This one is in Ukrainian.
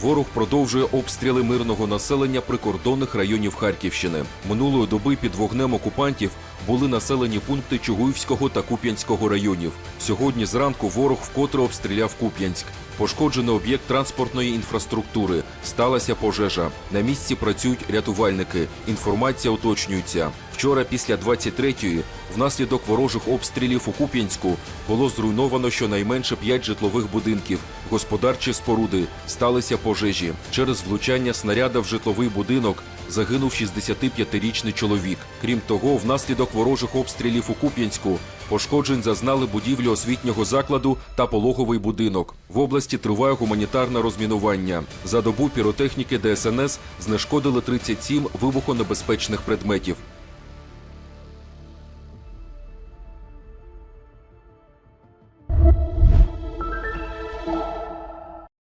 Ворог продовжує обстріли мирного населення прикордонних районів Харківщини. Минулої доби під вогнем окупантів були населені пункти Чугуївського та Куп'янського районів. Сьогодні зранку ворог вкотре обстріляв Куп'янськ. Пошкоджений об'єкт транспортної інфраструктури. Сталася пожежа. На місці працюють рятувальники. Інформація уточнюється. Вчора після 23-ї внаслідок ворожих обстрілів у Куп'янську було зруйновано щонайменше 5 житлових будинків, господарчі споруди, сталися пожежі. Через влучання снаряда в житловий будинок загинув 65-річний чоловік. Крім того, внаслідок ворожих обстрілів у Куп'янську пошкоджень зазнали будівлю освітнього закладу та пологовий будинок. В області триває гуманітарне розмінування. За добу піротехніки ДСНС знешкодили 37 вибухонебезпечних предметів. you